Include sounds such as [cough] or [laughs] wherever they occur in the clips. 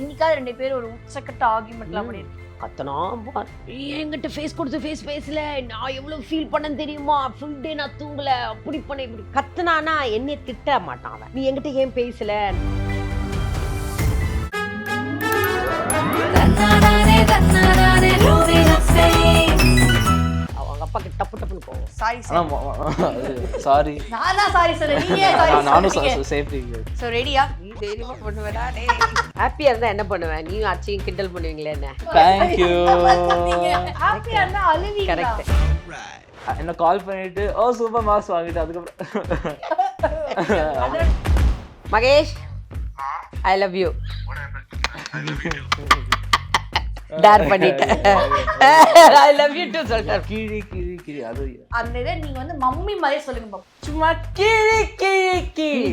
என்னைக்காவது ரெண்டு பேரும் ஒரு உச்சக்கட்ட ஆர்குமெண்ட்லாம் ம். பண்ணிருக்கோம் கத்தனா பார் என்கிட்ட ஃபேஸ் கொடுத்து ஃபேஸ் பேசல. நான் எவ்வளவு ஃபீல் பண்ணேன்னு தெரியுமா? ஃபுல் டே நான் தூங்கல. அப்படி பண்ண இப்படி. கத்துனானா என்னைய திட்ட மாட்டான் அவன். நீ என்கிட்ட ஏன் பேசல? தன்னானே தன்னானே லூசி நப்சை அவங்க அப்பா கிட்ட டப்பு டப்புன்னு போவோம் சாரி சாரி நான் தான் சாரி நீங்க நானும் சாரி சேஃப்டி சோ ரெடியா நீ தைரியமா பண்ணுவேடா ஹாப்பியா இருந்தா என்ன பண்ணுவேன்? நீ அச்சியும் கிண்டல் பண்ணுவீங்களே என்ன? தேங்க்யூ ஹாப்பியா இருந்தா அழுவீங்களா? கரெக்ட் என்ன கால் பண்ணிட்டு ஓ சூப்பர் மார்க்ஸ் வாங்கிட்டு அதுக்கப்புறம் Mahesh I love you dare பண்ணிட்டேன் ஐ லவ் யூ டு சொல்லிட்டேன். கிழி கிழி கிழி அது அந்த இதை நீங்க வந்து மம்மி மாதிரி சொல்லுங்க சும்மா கிழி கிழி கிழி.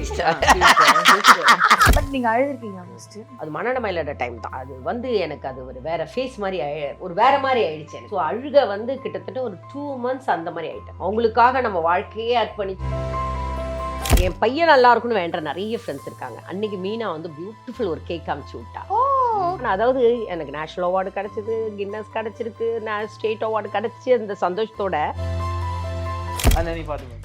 பட் நீங்க அழுதுருக்கீங்க ஃபர்ஸ்ட் அது மனநமையிலோட டைம் தான். அது வந்து எனக்கு அது ஒரு வேற ஃபேஸ் மாதிரி ஒரு வேற மாதிரி ஆயிடுச்சு ஸோ அழுக வந்து கிட்டத்தட்ட ஒரு டூ மந்த்ஸ் அந்த மாதிரி ஆயிட்டேன். அவங்களுக்காக நம்ம வாழ்க்கையே அர்ப்பணிச்சு என் பையன் நல்லா இருக்கும்னு வேண்ட நிறைய ஃப்ரெண்ட்ஸ் இருக்காங்க. அன்னைக்கு மீனா வந்து பியூட்டிஃபுல் ஒரு கேக் காமிச்சு விட்டா. அதாவது எனக்கு நேஷனல் அவார்டு கிடைச்சது கின்னஸ் கிடைச்சிருக்கு நான் ஸ்டேட் அவார்டு கிடைச்சி அந்த சந்தோஷத்தோட.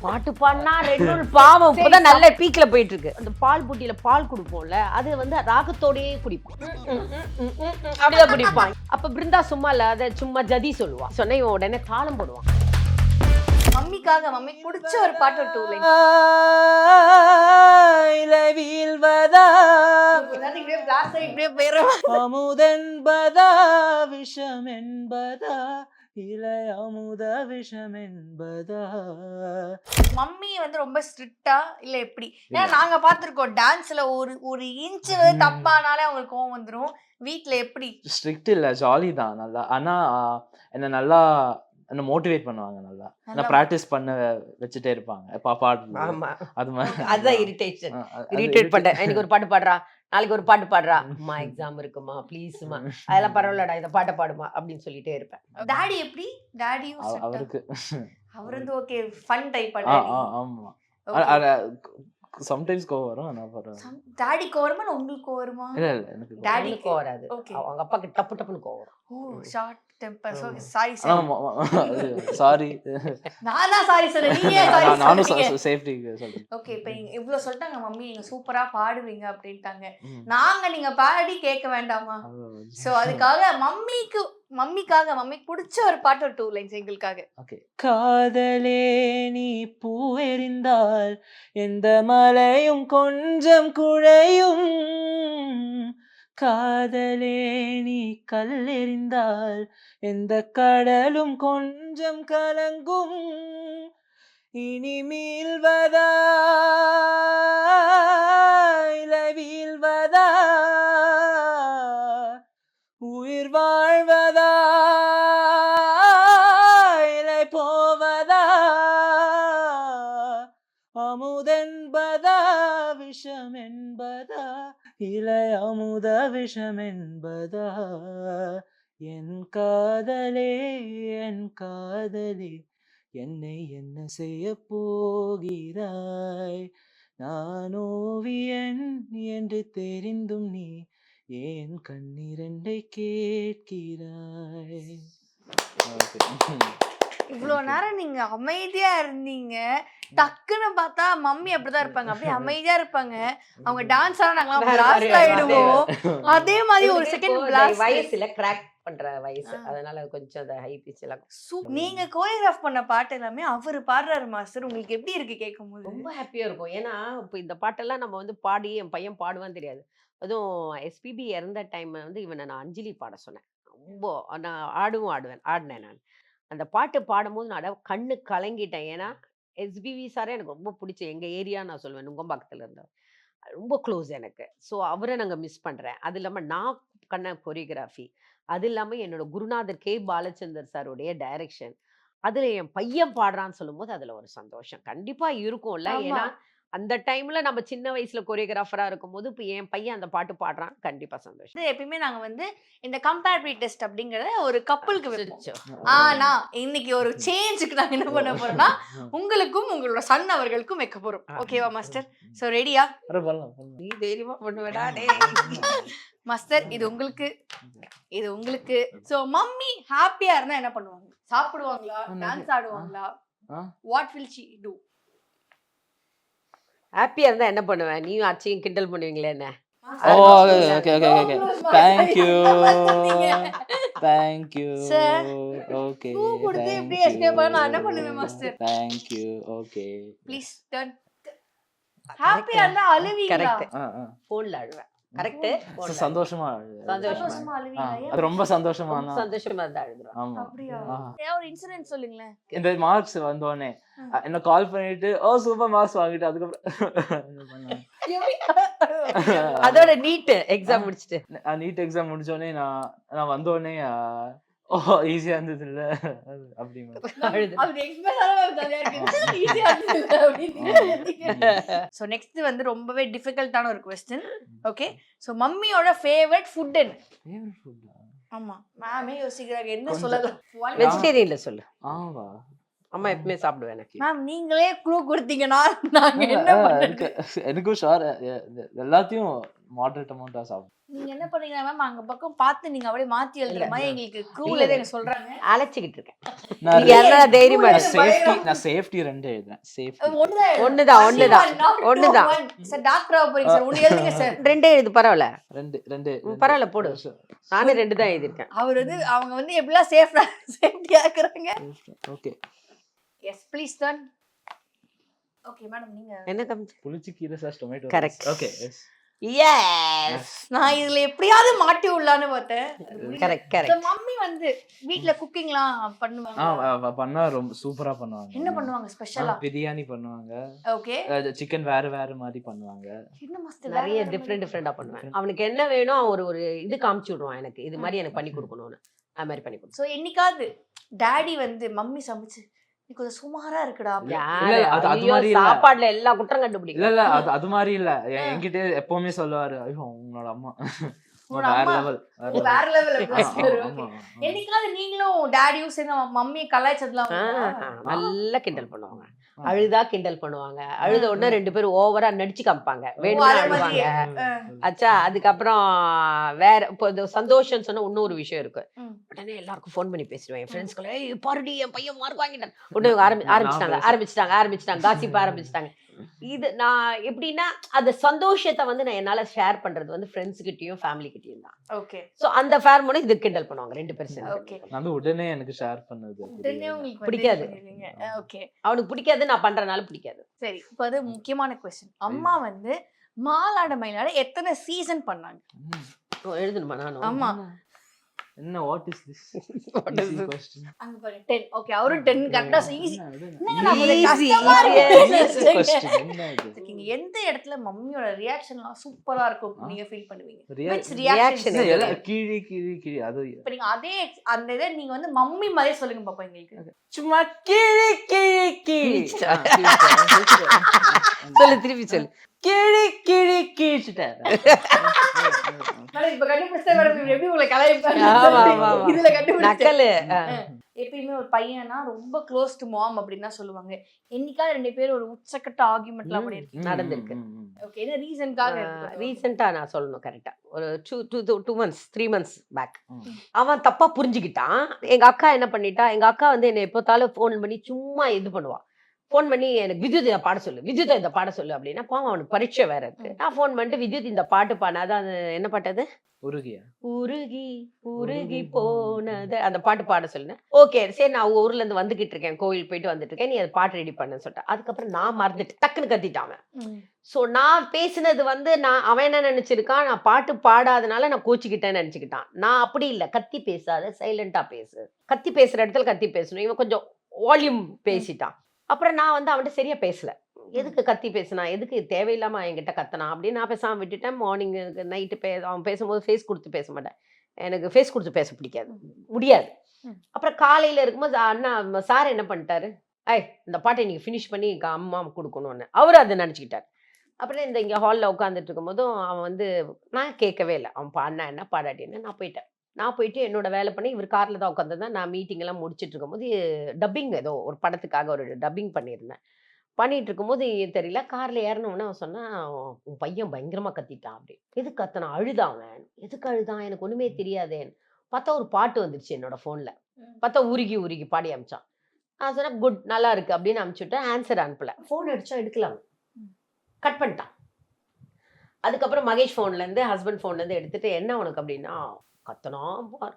பாட்டு பாடினா ரெண்டு பாவம். இப்பதான் நல்ல பீக்ல போயிட்டு இருக்கு அந்த பால் புட்டியில பால் குடிப்போம்ல அது வந்து ராகத்தோடயே குடிப்போம். அப்படிதான் குடிப்பான் அப்ப பிருந்தா சும்மா இல்ல அதை சும்மா ஜதி சொல்லுவான் சொன்ன இவன் உடனே தாளம் போடுவான். மம்மிக்காக மம்மி பிடிச்ச ஒரு பாட்டு டூ லைன் போயிடும் அமுதென்பதா? விஷம் என்பதா இலை அமுத விஷம் என்பதா மம்மி வந்து ரொம்ப ஸ்ட்ரிக்ட்டா இல்ல எப்படி? ஏன்னா நாங்க பாத்திருக்கோம் டான்ஸ்ல ஒரு ஒரு இன்ச் வந்து தப்பானாலே அவங்களுக்கு கோவம் வந்துரும். வீட்ல எப்படி? ஸ்ட்ரிக்ட் இல்ல ஜாலி தான். நல்லா ஆனா என்ன நல்லா என்ன மோட்டிவேட் பண்ணுவாங்க நல்லா. நல்லா நான் ப்ராக்டிஸ் பண்ண வச்சுட்டே இருப்பாங்க. பா பாட்டு ஆமா. அது மாதிரி அதுதான் இரிட்டேஷன் இரிட்டேட் பண்ணிட்டேன் எனக்கு ஒரு பாட்டு பாடுறா. நாளைக்கு ஒரு பாட்டு பாடுறா. [laughs] அம்மா எக்ஸாம் இருக்குமா? ப்ளீஸ்மா அதெல்லாம் பரவாயில்லடா. இந்த பாட்டை பாடுமா. அப்படின்னு சொல்லிட்டே இருப்பேன். டாடி எப்படி? டாடியும்? அவருக்கு. அவர் வந்து ஓகே ஃபன் டைப் ஆமா. சம்டைம்ஸ் கோவம் வரும் ஆனா பரவாயில்ல டாடி கோவருமா இல்ல உங்களுக்கு கோவருமா இல்ல இல்ல எனக்கு கோவம் எனக்கு கோவம் வராது. அவங்க அப்பாக்கு டப்பு டப்புன்னு கோவம் வரும். ஓ ஷார்ட் டெம்பர் சோ ஆமா. சாரி சாரி நான் தான் சாரி சொல்ல நீங்க நானும் சாரி சேஃப்டி சொல்றேன். ஓகே இப்போ இவ்வளவு சொல்லிட்டாங்க மம்மி நீங்க சூப்பரா பாடுவீங்க அப்படின்ட்டாங்க. நாங்க நீங்க பாடி கேட்க வேண்டாமா? சோ அதுக்காக மம்மிக்கு மம்மிக்காக மம்மிக்கு பிடிச்ச ஒரு பாட்டு ஒரு டூ லைன்ஸ் எங்களுக்காக. ஓகே. காதலே நீ பூவெறிந்தால் எந்த மலையும் கொஞ்சம் குழையும். காதலே நீ கல்லெறிந்தால் எந்த கடலும் கொஞ்சம் கலங்கும். இனி மீள்வதா இல வீழ்வதா உயிர் வாழ்வதா இலை போவதா? அமுதென்பதா விஷம் என்பதா? இலை அமுத விஷம் என்பதா? என் காதலே என் காதலே என்னை என்ன செய்ய போகிறாய்? நான் ஓவியன் என்று தெரிந்தும் நீ ஏன் கண்ணிரண்டை கேட்கிறாய்? இவ்வளோ நேரம் நீங்க அமைதியா இருந்தீங்க. டக்குன்னு பார்த்தா மம்மி அப்படிதான் இருப்பாங்க. அப்படியே அமைதியா இருப்பாங்க. அவங்க டான்ஸ் ஆனா நாங்களாம் பிளாஸ்ட் ஆயிடுவோம் அதே மாதிரி ஒரு செகண்ட் பிளாஸ்ட் வயசுல கிராக் பண்ற வயசு. அதனால கொஞ்சம் அந்த ஹை பிச் எல்லாம் நீங்க கோரியோகிராஃப் பண்ண பாட்டு எல்லாமே அவர் பாடுறாரு மாஸ்டர் உங்களுக்கு எப்படி இருக்கு கேட்கும்போது? ரொம்ப ஹாப்பியா இருக்கும். ஏன்னா இப்போ இந்த பாட்டெல்லாம் நம்ம வந்து பாடி என் பையன் பாடுவான்னு தெரியாது. அதுவும் எஸ்பிபி இறந்த டைம் வந்து இவனை நான் அஞ்சலி பாட சொன்னேன். ரொம்ப நான் ஆடுவும் ஆடுவேன் ஆடினேன் நான். அந்த பாட்டு பாடும்போது நான் கண்ணு கலங்கிட்டேன். ஏன்னா எஸ்பிவி சாரே எனக்கு ரொம்ப பிடிச்ச எங்க ஏரியா நான் சொல்லுவேன் நுங்கம்பாக்கத்துல இருந்தவர் ரொம்ப க்ளோஸ் எனக்கு. ஸோ அவரை நாங்கள் மிஸ் பண்ணுறேன் அது இல்லாமல் நான் கண்ண கொரியோகிராஃபி அது இல்லாமல் என்னோட குருநாதர் கே. பாலச்சந்தர் சாருடைய டைரக்ஷன் அதில் என் பையன் பாடுறான்னு சொல்லும்போது அதில் ஒரு சந்தோஷம். கண்டிப்பாக இருக்கும்ல. ஏன்னா அந்த டைம்ல நம்ம சின்ன வயசுல கொரியோகிராஃபரா இருக்கும்போது இப்போ என் பையன் அந்த பாட்டு பாடுறான். கண்டிப்பா சந்தோஷம். வந்து எப்பயுமே நாங்க வந்து இந்த கம்பேரிட்டிவ் டெஸ்ட் அப்படிங்கறத ஒரு கப்பலுக்கு வைப்போம். சிரிச்சோ. ஆனா இன்னைக்கு ஒரு [laughs] சேஞ்சுக்கு நாங்க என்ன பண்ண போறோம்னா உங்களுக்கும் உங்களோட சன் அவர்களுக்கும் வைக்க போறோம். ஓகேவா மாஸ்டர் சோ ரெடியா. நீ தைரியமா பண்ணுவேடா. மாஸ்டர் இது உங்களுக்கு. இது உங்களுக்கு. சோ மம்மி ஹாப்பியா இருந்தா என்ன பண்ணுவாங்க? சாப்பிடுவாங்களா? டான்ஸ் ஆடுவாங்களா. வாட் வில் ஷி டு ஹாப்பியா இருந்தா என்ன பண்ணுவேன்? நீயும் அச்சையும் கிண்டல் பண்ணுவீங்களே என்ன? ஓ okay okay okay thank you thank you okay? Thank you okay please turn ஹாப்பியா இருந்தா அழுவீங்களா? கரெக்ட் ஆ ஆ. போன்ல அழுவேன். கரெக்ட் சந்தோஷமா? அது ரொம்ப சந்தோஷமா சந்தோஷமா இருந்தா அழுதுறோம் ஆமா. ஒரு இன்சிடென்ட் சொல்லுங்களேன். இந்த மார்க்ஸ். என்ன கால் பண்ணிட்டு ஓ சூப்பர் மார்க்ஸ் வாங்கிட்டு. அதுக்கப்புறம்? [laughs] அதோட நீட் எக்ஸாம் முடிச்சிட்டு. நீட் எக்ஸாம் முடிச்சோடனே நான் நான் வந்தோடனே ஓ ஈஸியா இருந்தது இல்ல அப்படி சோ நெக்ஸ்ட் வந்து ரொம்பவே டிஃபிகல்ட்டான ஒரு கொஸ்டின் ஓகே சோ மம்மியோட ஃபேவரட் ஃபுட் என்ன? ஆமா மேமே யோசிக்கிறாங்க என்ன. சொல்லலாம்? வெஜிடேரியன்ல சொல்லு. ஆவா? அம்மா எப்பவுமே சாப்பிடுவேன் எனக்கு. மேம் நீங்களே க்ளூ கொடுத்தீங்கன்னா நாங்க என்ன எனக்கு எனக்கும் ஷார் எல்லாத்தையும் மாடரேட் அமௌண்டா சாப்பிடும் நீங்க என்ன பண்ணீங்கன்னா மேம் அங்க பக்கம் பார்த்து நீங்க அப்படியே மாத்தி எழுதுற மாதிரி. எங்களுக்கு க்ரூல எங்க சொல்றாங்க. அழைச்சிக்கிட்டு இருக்கேன். நான் நீங்க என்ன தைரியமா நான். சேஃப்டி நான் சேஃப்டி ரெண்டு எழுதுறேன். சேஃப்டி ஒண்ணுதான் ஒண்ணுதான் ஒண்ணுதான் ஒண்ணுதான். சார் டாக்டரா போறீங்க சார் ஒண்ணு எழுதுங்க சார் ரெண்டே எழுது பரவாயில்ல. ரெண்டு ரெண்டு பரவாயில்ல, போடு. நானும் ரெண்டு. தான் எழுதியிருக்கேன். அவர் வந்து அவங்க வந்து எப்படிலாம் சேஃப் சேஃப்டியா இருக்கிறாங்க? ஓகே எஸ் ப்ளீஸ் தான் ஓகே மேடம் நீங்க என்ன கம்மி புளிச்சு கீரை sauce tomato Correct. Okay yes நான் இதுல எப்படியாவது மாட்டி விடலான்னு பார்த்தேன். கரெக்ட் கரெக்ட் மம்மி வந்து வீட்ல குக்கிங்லாம் பண்ணுவாங்க. பண்ணா ரொம்ப சூப்பரா பண்ணுவாங்க. என்ன பண்ணுவாங்க? ஸ்பெஷலா பிரியாணி பண்ணுவாங்க. ஓகே சிக்கன் வேற வேற மாதிரி பண்ணுவாங்க. என்ன மாஸ்டர் நிறைய டிஃப்ரெண்ட் டிஃப்ரெண்டா பண்ணுவேன். அவனுக்கு என்ன வேணும் அவன் ஒரு ஒரு இது காமிச்சு விடுவான் எனக்கு. இது மாதிரி எனக்கு பண்ணி கொடுக்கணும்னு. அது மாதிரி பண்ணி கொடுப்பேன். சோ என்னைக்காவது டாடி வந்து மம்மி சமைச்சு கொஞ்சம் சுமாரா இருக்குடா. சாப்பாடுல எல்லா குற்றம் கண்டுபிடிக்கும் இல்ல அது அது மாதிரி இல்ல. என்கிட்ட எப்பவுமே சொல்லுவாரு ஐயோ உங்களோட அம்மா. வேற? லெவல் என்னைக்காவது நீங்களும் டாடியும் சேர்ந்து மம்மியை கலாய்ச்சதுலாம்? நல்லா கிண்டல் பண்ணுவாங்க. அழுதா கிண்டல் பண்ணுவாங்க. அழுத உடனே ரெண்டு பேரும் ஓவரா நடிச்சு காமிப்பாங்க. வேணும்னு அழுவாங்க. ஆச்சா அதுக்கப்புறம் வேற இப்போ இந்த சந்தோஷம் சொன்ன இன்னொரு விஷயம் இருக்கு. உடனே எல்லாருக்கும் ஃபோன் பண்ணி பேசிடுவேன். என் ஃப்ரெண்ட்ஸ்க்குள்ள ஏய் பாருடி என் பையன் மார்க் வாங்கிட்டான். உடனே ஆரம்பி ஆரம்பிச்சிட்டாங்க. ஆரம்பிச்சிட்டாங்க ஆரம்பிச்சிட்டாங்க காசிப் ஆரம்பிச்சிட்டாங்க. இது நான் எப்படின்னா அந்த சந்தோஷத்தை வந்து நான் என்னால ஷேர் பண்றது வந்து ஃப்ரெண்ட்ஸ் கிட்டயும் ஃபேமிலி கிட்டயும் தான். ஓகே சோ அந்த ஃபேர் மூலம் இது கிண்டல் பண்ணுவாங்க ரெண்டு பேரும் சேர்ந்து. ஓகே நான் உடனே எனக்கு ஷேர் பண்ணது உடனே உங்களுக்கு பிடிக்காது. ஓகே அவனுக்கு பிடிக்காது நான் பண்றதுனால பிடிக்காது. சரி இப்போ அது முக்கியமான கொஸ்டின் அம்மா வந்து மாலாட மயிலாட எத்தனை சீசன் பண்ணாங்க? எழுதணுமா? நானும் ஆமா. என்ன what is this What is this? Question அங்க பாரு 10 ஓகே அவரும் 10 கரெக்டா ஈஸி Easy, [laughs] நீங்க எந்த இடத்துல மம்மியோட ரியாக்ஷன்லாம் சூப்பரா இருக்கும். நீங்க ஃபீல் பண்ணுவீங்க. இல்ல. கீழி கீழி கீழி அது இப்ப நீங்க அதே ex- அந்த இதை நீங்க வந்து மம்மி மாதிரி சொல்லுங்க பாப்பா எங்களுக்கு. சும்மா கீழி கீழி கீழி. சொல்லு திருப்பி சொல்லு. கிழி கிழி [laughs] இப்ப கண்டுபிடிச்சா மேடம் எப்படி உங்களை. இதுல ஆ. எப்பயுமே ஒரு பையனா ரொம்ப க்ளோஸ் டு மாம் அப்படின்னு தான் சொல்லுவாங்க. என்னைக்காவது ரெண்டு பேரும் ஒரு உச்சக்கட்ட ம். பண்ணிருக்கீங்க. நடந்திருக்கு. ஓகே என்ன ரீசன்காக ரீசெண்டா நான் சொல்லணும் கரெக்டா ஒரு two two two months three months back. அவன் தப்பா புரிஞ்சுக்கிட்டான். எங்க அக்கா என்ன பண்ணிட்டா எங்க அக்கா வந்து என்னை எப்போத்தாலும் ஃபோன் பண்ணி சும்மா இது பண்ணுவா. ஃபோன் பண்ணி எனக்கு வித்யுத் இதை பாட சொல்லு வித்யுத் இந்த பாட சொல்லு அப்படின்னா பாவம் அவனுக்கு பரீட்சை வேற இருக்கு. நான் ஃபோன் பண்ணிட்டு வித்யுத் இந்த பாட்டு பாடாத அது என்ன பாட்டு அது? உருகியா? உருகி உருகி போனது. அந்த பாட்டு பாட சொல்லுனேன். ஓகே சரி நான் ஊர்ல இருந்து வந்துகிட்டு இருக்கேன் கோவில் போயிட்டு வந்துட்டு இருக்கேன் நீ அந்த பாட்டு ரெடி பண்ணு சொல்லிட்டேன் அதுக்கப்புறம் நான் மறந்துட்டு டக்குன்னு கத்திட்டான் அவன். ஸோ நான் பேசினது வந்து நான் அவன் என்ன நினைச்சிருக்கான் நான் பாட்டு பாடாதனால நான் கோச்சிக்கிட்டேன்னு நினைச்சுக்கிட்டான். நான் அப்படி இல்லை. கத்தி பேசாத சைலண்டா பேசு. கத்தி பேசுற இடத்துல கத்தி பேசணும். இவன் கொஞ்சம் வால்யூம் பேசிட்டான். அப்புறம் நான் வந்து அவன்கிட்ட சரியா பேசல. எதுக்கு கத்தி பேசினா? எதுக்கு தேவையில்லாம என்கிட்ட கத்தனா? அப்படின்னு நான் பேசாம விட்டுட்டேன். மார்னிங் நைட்டு பே அவன் பேசும்போது ஃபேஸ் கொடுத்து பேச மாட்டேன். எனக்கு ஃபேஸ் கொடுத்து பேச பிடிக்காது. முடியாது. அப்புறம் காலையில இருக்கும்போது அண்ணா சார் என்ன பண்ணிட்டாரு? ஐய் இந்த பாட்டை நீங்கள் ஃபினிஷ் பண்ணி எங்க அம்மா கொடுக்கணும்னு. அவர் அதை நினச்சிக்கிட்டார். அப்புறம் இந்த இங்கே ஹாலில் உட்காந்துட்டு இருக்கும்போதும் அவன் வந்து நான் கேட்கவே இல்லை. அவன் பாடினா என்ன பாடாட்டி என்ன நான் போயிட்டேன். நான் போயிட்டு என்னோட வேலை பண்ணி இவர் காரில் தான் உட்காந்துருந்தேன் நான் மீட்டிங் எல்லாம் முடிச்சிட்டு இருக்கும்போது டப்பிங் ஏதோ ஒரு படத்துக்காக ஒரு டப்பிங் பண்ணியிருந்தேன். பண்ணிட்டு இருக்கும்போது தெரியல காரில் ஏறினவுடனே அவன் சொன்னான் உன் பையன் பயங்கரமாக கத்திட்டான் அப்படி. எதுக்கு கத்தனான் அழுதான் அவன்? எதுக்கு அழுதான் எனக்கு ஒன்றுமே தெரியாதேன்னு. பார்த்தா ஒரு பாட்டு வந்துருச்சு என்னோட ஃபோனில் பார்த்தா உருகி உருகி பாடி அமிச்சான். நான் சொன்னேன் குட் நல்லா இருக்கு அப்படின்னு அனுப்பிச்சுட்டேன் ஆன்சர் அனுப்பல. ஃபோன் அடிச்சா எடுக்கலாம். கட் பண்ணிட்டான். அதுக்கப்புறம் மகேஷ் ஃபோன்லேருந்து ஹஸ்பண்ட் ஃபோன்லேருந்து எடுத்துட்டு என்ன உனக்கு? அப்படின்னா கத்தனா பார்.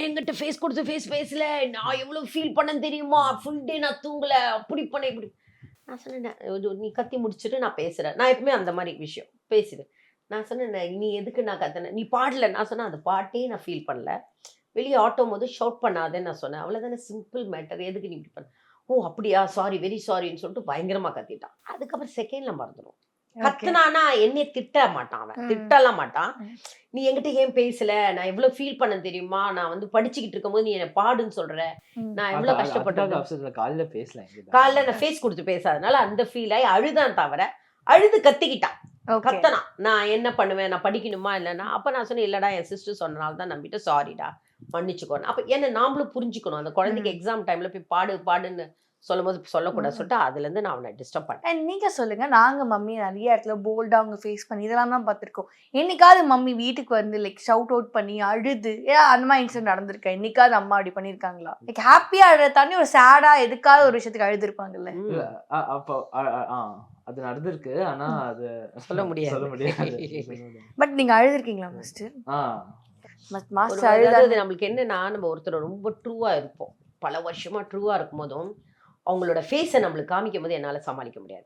என்கிட்ட ஃபேஸ் கொடுத்து ஃபேஸ் ஃபேஸில் நான் எவ்வளோ ஃபீல் பண்ணேன்னு தெரியுமா? ஃபுல் டே நான் தூங்கலை. அப்படி பண்ண இப்படி. நான் சொன்னேன் நீ கத்தி முடிச்சுட்டு நான் பேசுகிறேன் நான் எப்பவுமே அந்த மாதிரி விஷயம். பேசுகிறேன் நான் சொன்னேன் நீ எதுக்கு நான் கத்தினேன் நீ பாடல. நான் சொன்னேன் அந்த பாட்டே நான் ஃபீல் பண்ணல. வெளியே ஆட்டும் போது ஷவுட் பண்ணாதேன்னு நான் சொன்னேன். அவ்வளோதானே சிம்பிள் மேட்டர் எதுக்கு நீ இப்படி பண்ண? ஓ அப்படியா? சாரி வெரி சாரின்னு சொல்லிட்டு பயங்கரமாக கத்திட்டான். அதுக்கப்புறம் செகண்டில் மறந்துடும் கத்துனானா என்னைய திட்ட மாட்டான் அவன். திட்டலாம் மாட்டான். நீ என்கிட்ட ஏன் பேசல? நான் எவ்வளவு ஃபீல் பண்ண தெரியுமா? நான் வந்து படிச்சுக்கிட்டு இருக்கும்போது நீ என்ன பாடுன்னு சொல்ற. நான் எவ்வளவு கஷ்டப்பட்டேன் காலையில பேசல. காலைல நான் ஃபேஸ் கொடுத்து பேசாதனால அந்த ஃபீல் ஆகி அழுதான் தவிர அழுது கத்திக்கிட்டான். கத்தனா நான் என்ன பண்ணுவேன்? நான் படிக்கணுமா? இல்லைன்னா அப்ப நான் சொன்னேன் இல்லடா என் சிஸ்டர் சொன்னனால தான் நம்பிட்டு சாரிடா மன்னிச்சுக்கோன்னு. அப்ப என்ன நாமளும் புரிஞ்சுக்கணும். அந்த குழந்தைக்கு எக்ஸாம் டைம்ல போய் பாடு பாடுன்னு சொல்லும் போது சொல்லக்கூடாது. சொல்லிட்டு அதுல இருந்து நான் அவனை டிஸ்டர்ப் பண்ணேன் அண்ட் நீங்க சொல்லுங்க நாங்க மம்மி நிறைய இடத்துல போல்டா அவங்க ஃபேஸ் பண்ணி இதெல்லாம் தான் பார்த்திருக்கோம். என்னைக்காவது மம்மி வீட்டுக்கு வந்து லைக் ஷவுட் அவுட் பண்ணி அழுது ஏன் அந்த மாதிரி இன்சிடென்ட் நடந்திருக்கா? என்னைக்காவது அம்மா அப்படி பண்ணிருக்காங்களா லைக் ஹாப்பியா அழுத தாண்டி ஒரு சேடா எதுக்காவது ஒரு விஷயத்துக்கு அழுதுருப்பாங்கல்ல? அப்போ அது நடந்திருக்கு ஆனா அது சொல்ல முடியாது. சொல்ல முடியாது. [laughs] பட் நீங்க அழுதுருக்கீங்களா ஃபர்ஸ்ட் ஆ, மாஸ்டர் அழுதா நம்மளுக்கு என்னன்னா நம்ம ஒருத்தர் ரொம்ப ட்ரூவா இருப்போம். பல வருஷமா ட்ரூவா இருக்கும் போதும் அவங்களோட ஃபேஸை நம்மளுக்கு காமிக்கும் போது என்னால சமாளிக்க முடியாது.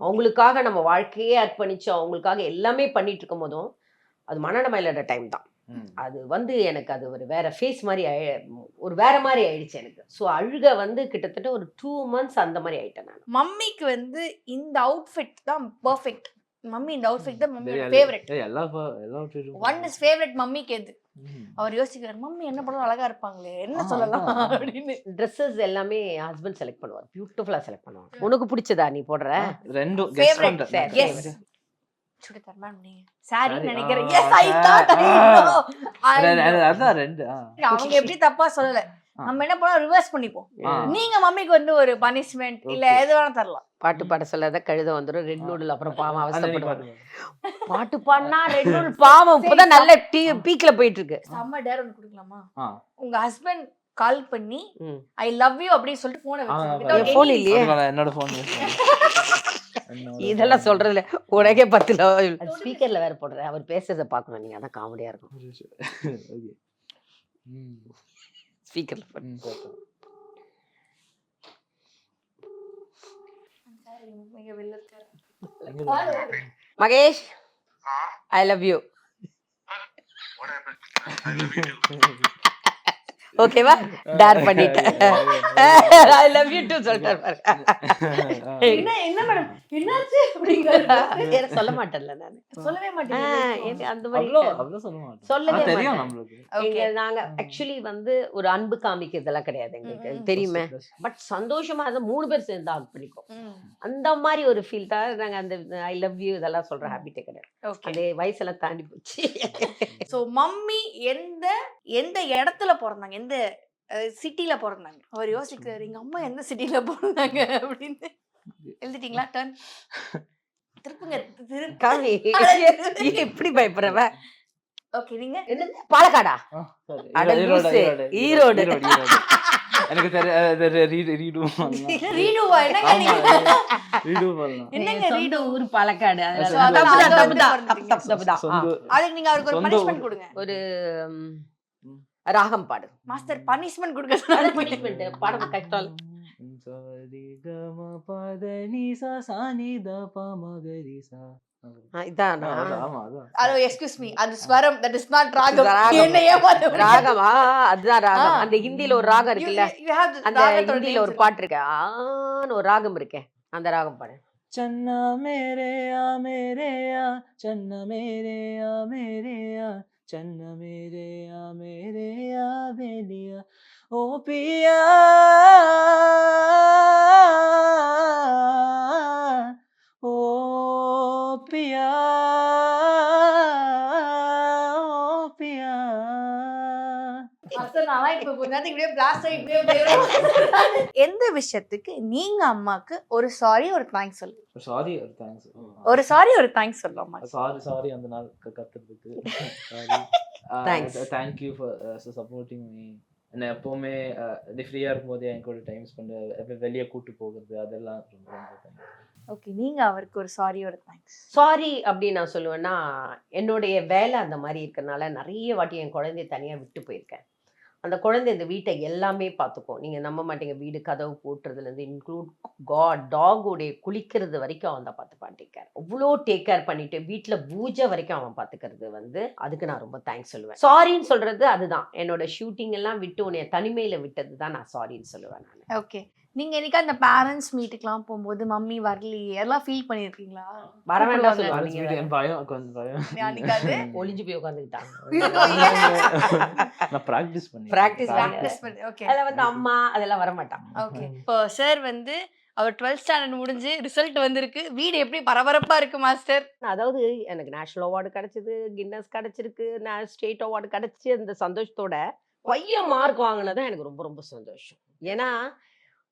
அவங்களுக்காக நம்ம வாழ்க்கையே அர்ப்பணிச்சு அவங்களுக்காக எல்லாமே பண்ணிட்டு இருக்கும் போதும் அது மனநம இல்லாத டைம் தான். அது வந்து எனக்கு அது ஒரு வேற ஃபேஸ் மாதிரி ஆயி- ஒரு வேற மாதிரி ஆயிடுச்சு எனக்கு. ஸோ அழுக வந்து கிட்டத்தட்ட ஒரு டூ மந்த்ஸ் அந்த மாதிரி ஆயிட்டேன் நான். மம்மிக்கு வந்து இந்த அவுட்ஃபிட் தான் பெர்ஃபெக்ட் மம்மி இந்த அவுட்ஃபிட் தான் மம்மியோட. ஃபேவரட் எல்லா எல்லா ஒன் இஸ் ஃபேவரட் மம்மிக்கு எது. அவர் யோசிக்கிறார் மம்மி என்ன பண்ணாலும் அழகா இருப்பாங்களே என்ன சொல்லலாம். அப்படின்னு. ட்ரெஸ்ஸஸ் எல்லாமே ஹஸ்பண்ட் செலக்ட் பண்ணுவார். பியூட்டிஃபுல்லா செலக்ட் பண்ணுவாங்க. உனக்கு பிடிச்சதா நீ போடுற? ரெண்டும். சுடிதார் மேம் நீங்க. சாரி நினைக்கிறேன். அவங்க எப்படி தப்பா சொல்லல. நம்ம என்ன பண்ணோம்? ரிவர்ஸ் பண்ணிப்போம். நீங்க மம்மிக்கு வந்து ஒரு பனிஷ்மெண்ட் இல்ல. எது வேணா தரலாம். பாட்டு பாட சொல்லாத கழுத வந்துடும் ரெட் நூடுல் அப்புறம் பாவம் பாருங்க. பாட்டு பாடினா ரெட் நூல் பாவம். இப்பதான் நல்ல டீ பீக்ல போயிட்டு இருக்கு செம்ம டேர் ஒன்று கொடுக்கலாமா. உங்க ஹஸ்பண்ட் கால் பண்ணி. ஐ லவ் யூ அப்படின்னு சொல்லிட்டு போனை phone இல்லையே. என்னோட. [laughs] என்னோட இதெல்லாம் phone. சொல்றதுல உனக்கே பத்து ஸ்பீக்கர்ல வேற போடுற அவர் பேசுறத பார்க்கணும். நீங்க அதான் காமெடியா இருக்கும். [laughs] Okay. ம், ஸ்பீக்கர்ல ம், பார்த்தேன். ஓகேவா? [laughs] டேர் பண்ணிட்டேன். ஐ லவ் யூ டூ பாருங்க என்ன என்ன மேடம் என்னாச்சு அப்படிங்கிறாரு எனக்கு [laughs] சொல்ல மாட்டேன்ல நான். சொல்லவே எனக்கு அந்த மாதிரி மாட்டேன். சொல்லவே தெரியும் மாட்டேன். நம்மளுக்கு. நாங்க ஆக்சுவலி வந்து ஒரு அன்பு காமிக்கிறதெல்லாம் கிடையாது எங்களுக்கு. தெரியுமே. பட் சந்தோஷமா அதை மூணு பேர் சேர்ந்து ஆக் பண்ணிப்போம் அந்த மாதிரி ஒரு ஃபீல் தான் நாங்க அந்த ஐ லவ் யூ இதெல்லாம் சொல்ற ஹாபிட்டே கிடையாது. ஓகே அந்த வயசெல்லாம் தாண்டி போச்சு. சோ மம்மி எந்த எந்த இடத்துல பிறந்தாங்க? எந்த சிட்டில பிறந்தாங்க. அவர் யோசிக்கிறாரு எங்க அம்மா எந்த சிட்டில பிறந்தாங்க? அப்படின்னு. எழுதிட்டீங்களா? டர்ன். திருப்புங்க திரு. காமி எப்படி [laughs] பயப்படுறவ. ஓகே நீங்க. பாலக்காடா? ஈரோடு. எனக்கு [laughs] என்னங்க ஊர் பாலக்காடு. வந்து அதுக்கு நீங்க அவருக்கு ஒரு பனிஷ்மெண்ட். கொடுங்க. ஒரு. ராகம் பாடு. மாஸ்டர் பனிஷ்மெண்ட் கொடுக்க பனிஷ்மெண்ட் பாடம் கஷ்டம் அந்த ஹிந்தில ஒரு ராகம் இருக்குல்ல? அந்த ஹிந்தில ஒரு பாட்டு இருக்கு. ஆன்னு ஒரு ராகம் இருக்கேன் அந்த ராகம் பாடு. சன்னா மேரேயா மேரேயா சன்னா மேரேயா மேரேயா ਚੰਨ ਮੇਰੇ ਆ ਮੇਰੇ ਆ ਬੇਲੀਆ ਓ ਪਿਆ அசல் நான்லாம் இப்ப கொஞ்ச நேரத்துக்கு இப்படியே ஆகி இப்படியே போயிரும். எந்த விஷயத்துக்கு நீங்க அம்மாக்கு ஒரு சாரி ஒரு தேங்க்ஸ் சொல்லு. சாரி தேங்க்ஸ் ஒரு சாரி ஒரு தேங்க்ஸ் சொல்லு அம்மா. சாரி சாரி அந்த நாள் கத்துறதுக்கு. [laughs] Sorry Thanks. Thank you for supporting me என்ன எப்போவுமே ஃப்ரீயாக இருக்கும்போது என் கூட டைம் ஸ்பெண்ட் வெளியே கூட்டு போகிறது அதெல்லாம் ரொம்ப ரொம்ப. ஓகே நீங்க அவருக்கு ஒரு சாரி ஒரு தேங்க்ஸ் சாரி அப்படின்னு நான் சொல்லுவேன்னா என்னுடைய வேலை அந்த மாதிரி இருக்கறனால நிறைய வாட்டி என் குழந்தைய தனியாக விட்டு போயிருக்கேன். அந்த குழந்தை இந்த வீட்டை எல்லாமே பார்த்துக்கும். நீங்கள் நம்ப மாட்டீங்க. வீடு கதவு போட்டுறதுலேருந்து இன்க்ளூட் காட் டாகுடைய குளிக்கிறது வரைக்கும் அவன் தான் பார்த்து டேக் கேர் அவ்வளோ டேக் கேர் பண்ணிட்டு வீட்டில் பூஜை வரைக்கும் அவன் பார்த்துக்கிறது வந்து அதுக்கு நான் ரொம்ப தேங்க்ஸ் சொல்லுவேன். சாரின்னு சொல்கிறது அதுதான். என்னோட ஷூட்டிங் எல்லாம் விட்டு உன்னைய தனிமையில் விட்டது தான் நான் சாரின்னு சொல்லுவேன் நான். ஓகே நீங்க என்னைக்கு அந்த பேரண்ட்ஸ் மீட்டுக்குலாம் போகும்போது மம்மி வரலையே. எல்லாம் ஃபீல் பண்ணிருக்கீங்களா? வர வேண்டாம் சொல்லுவாங்க. என் பயம் கொஞ்சம் பயம். அன்னைக்காவது? [laughs] ஒளிஞ்சு போய் உட்காந்துக்கிட்டாங்க [laughs] நான் ப்ராக்டிஸ் பண்ணி Practice ப்ராக்டிஸ் பண்ணி ஓகே அதில் வந்து அம்மா அதெல்லாம் வர மாட்டான் ஓகே இப்போ சார் வந்து அவர் 12th ஸ்டாண்டர்ட் முடிஞ்சு ரிசல்ட் வந்திருக்கு. வீடு எப்படி பரபரப்பா இருக்கு மாஸ்டர் அதாவது எனக்கு நேஷனல் அவார்டு கிடைச்சது கின்னஸ் கிடைச்சிருக்கு ஸ்டேட் அவார்டு கிடைச்சி அந்த சந்தோஷத்தோட பையன் மார்க் வாங்கினதான் எனக்கு ரொம்ப ரொம்ப சந்தோஷம். ஏன்னா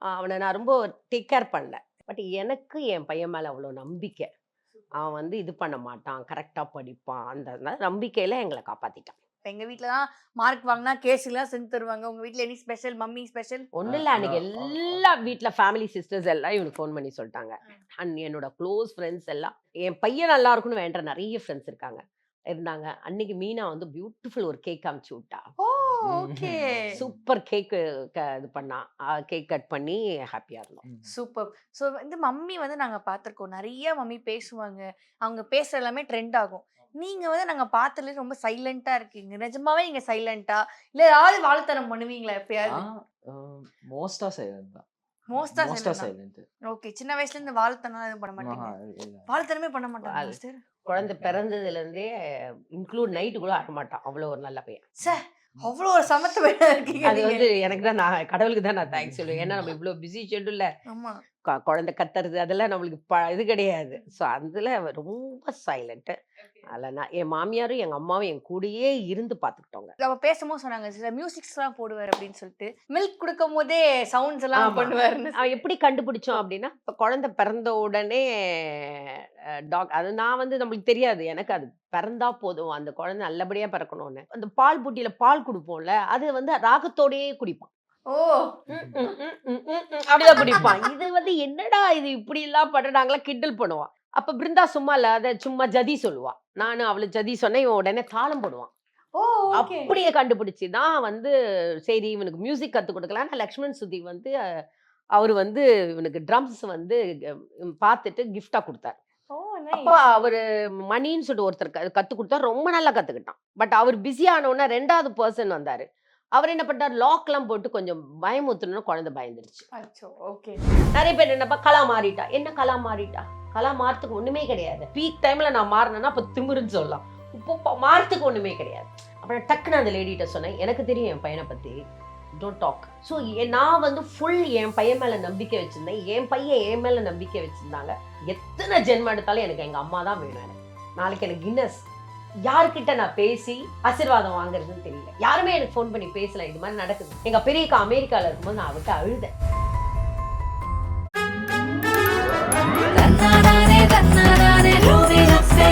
அவனை நான் ரொம்ப டேக் கேர் பண்ணல. பட் எனக்கு என் பையன் மேலே அவ்வளோ நம்பிக்கை. அவன் வந்து இது பண்ண மாட்டான் கரெக்டாக படிப்பான் அந்த நம்பிக்கையில் எங்களை காப்பாற்றிட்டான் எங்க வீட்ல தான் மார்க் வாங்கினா கேஸ் எல்லாம் செஞ்சு தருவாங்க. உங்க வீட்ல எனி ஸ்பெஷல் மம்மி ஸ்பெஷல் ஒன்றும் இல்லை அன்னைக்கு எல்லா வீட்டில் ஃபேமிலி சிஸ்டர்ஸ் எல்லாம் இவனுக்கு ஃபோன் பண்ணி சொல்லிட்டாங்க. அண்ட் என்னோட க்ளோஸ் ஃப்ரெண்ட்ஸ் எல்லாம் என் பையன் நல்லா இருக்கும்னு வேண்ட நிறைய ஃப்ரெண்ட்ஸ் இருக்காங்க. இருந்தாங்க. அன்னைக்கு மீனா வந்து பியூட்டிஃபுல் ஒரு கேக் அமுச்சு விட்டா. ஓகே. சூப்பர் கேக் இது பண்ணா. கேக் கட் பண்ணி ஹாப்பியா இருந்தோம். சூப்பர். ஸோ வந்து மம்மி வந்து நாங்க பார்த்திருக்கோம். நிறைய மம்மி பேசுவாங்க. அவங்க பேசுற எல்லாமே ட்ரெண்ட் ஆகும். நீங்க வந்து நாங்க பார்த்ததுல ரொம்ப சைலண்டா இருக்கீங்க. நிஜமாவே நீங்க சைலண்டா இல்ல ஏதாவது வாழ்த்தனம் பண்ணுவீங்களா எப்பயாவது? மோஸ்டா சைலண்ட் தான். மோஸ்டா சைலண்ட் ஓகே. சின்ன வயசுல இருந்து வாழ்த்தனம் எதுவும் பண்ண மாட்டீங்க வாழ்த்தனமே பண்ண மாட்டாங்க. குழந்தை பிறந்ததுல இருந்தே இன்க்ளூட் நைட்டு கூட ஆட மாட்டான். அவ்வளோ ஒரு நல்ல பையன். ச்சே! அவ்வளோ ஒரு சமத்து இருக்கீங்க அது. வந்து எனக்கு தான் நான் கடவுளுக்கு தான் நான் தேங்க்ஸ் சொல்லுவேன். ஏன்னா நம்ம இவ்வளோ பிஸி ஷெட்யூல்ல குழந்தை கத்துறது அதெல்லாம் நம்மளுக்கு ப இது கிடையாது. ஸோ அதில் ரொம்ப சைலண்ட்டு அதில் நான் என் மாமியாரும் எங்கள் அம்மாவும் என் கூடயே இருந்து பார்த்துக்கிட்டோங்க அவ பேசும்போது சொன்னாங்க சில மியூசிக்ஸ் எல்லாம் போடுவார் அப்படின்னு சொல்லிட்டு. மில்க் கொடுக்கும் போதே சவுண்ட்ஸ் எல்லாம் ஆமா. பண்ணுவாருன்னு அவன் எப்படி கண்டுபிடிச்சோம் அப்படின்னா இப்போ குழந்தை பிறந்த உடனே டாக் அது நான் வந்து நம்மளுக்கு தெரியாது. எனக்கு அது பிறந்தா போதும். அந்த குழந்தை நல்லபடியா பிறக்கணும்னு. அந்த பால் புட்டியில பால் கொடுப்போம்ல அது வந்து ராகத்தோடயே குடிப்பான். ஓ. அப்படிதான் குடிப்பான். இது வந்து என்னடா இது இப்படி எல்லாம் பண்றாங்களா கிண்டல் பண்ணுவான். அப்ப பிருந்தா சும்மா இல்ல அத சும்மா ஜதி சொல்லுவா. நானும் அவளு ஜதி சொன்னேன் இவன் உடனே தாளம் போடுவான். ஓ அப்படியே கண்டுபிடிச்சு தான் வந்து சரி இவனுக்கு மியூசிக் கத்து கொடுக்கலாம். லக்ஷ்மண் சுதி வந்து அவர் வந்து இவனுக்கு ட்ரம்ஸ் வந்து பார்த்துட்டு கிஃப்டா கொடுத்தாரு. அப்போ அவரு மணின்னு சொல்லிட்டு ஒருத்தர் க- கத்து கொடுத்தா ரொம்ப நல்லா கத்துக்கிட்டான். பட் அவர் பிஸி ஆனோன்னா ரெண்டாவது பர்சன் வந்தாரு. அவர் என்ன பண்ணார் லாக் எல்லாம் போட்டு கொஞ்சம் பயமுத்துனா குழந்தை பயந்துருச்சு. ஓகே. நிறைய பேர் என்னப்பா கலா மாறிட்டா. என்ன கலா மாறிட்டா? அதெல்லாம் மாறத்துக்கு ஒண்ணுமே கிடையாது. பீக் டைம்ல நான் மாறினேன்னா அப்போ திமிருன்னு சொல்லலாம். இப்போ மாறத்துக்கு ஒண்ணுமே கிடையாது. அப்புறம் டக்குன்னு அந்த லேடிகிட்ட சொன்னேன் எனக்கு தெரியும் என் பையனை பத்தி. டோன்ட் டாக் ஸோ நான் வந்து ஃபுல் என் பையன் மேலே நம்பிக்கை வச்சுருந்தேன். என் பையன் என் மேலே நம்பிக்கை வச்சுருந்தாங்க. எத்தனை ஜென்மம் எடுத்தாலும் எனக்கு எங்கள் அம்மா தான் வேணும் எனக்கு. நாளைக்கு எனக்கு கின்னஸ் யார்கிட்ட நான் பேசி ஆசீர்வாதம் வாங்குறதுன்னு தெரியல. யாருமே எனக்கு ஃபோன் பண்ணி பேசல. இது மாதிரி நடக்குது. எங்கள் பெரியக்கா அமெரிக்காவில் இருக்கும்போது நான் அவர்கிட்ட அழுதேன். தன்னதானே ரூபி ரப்பே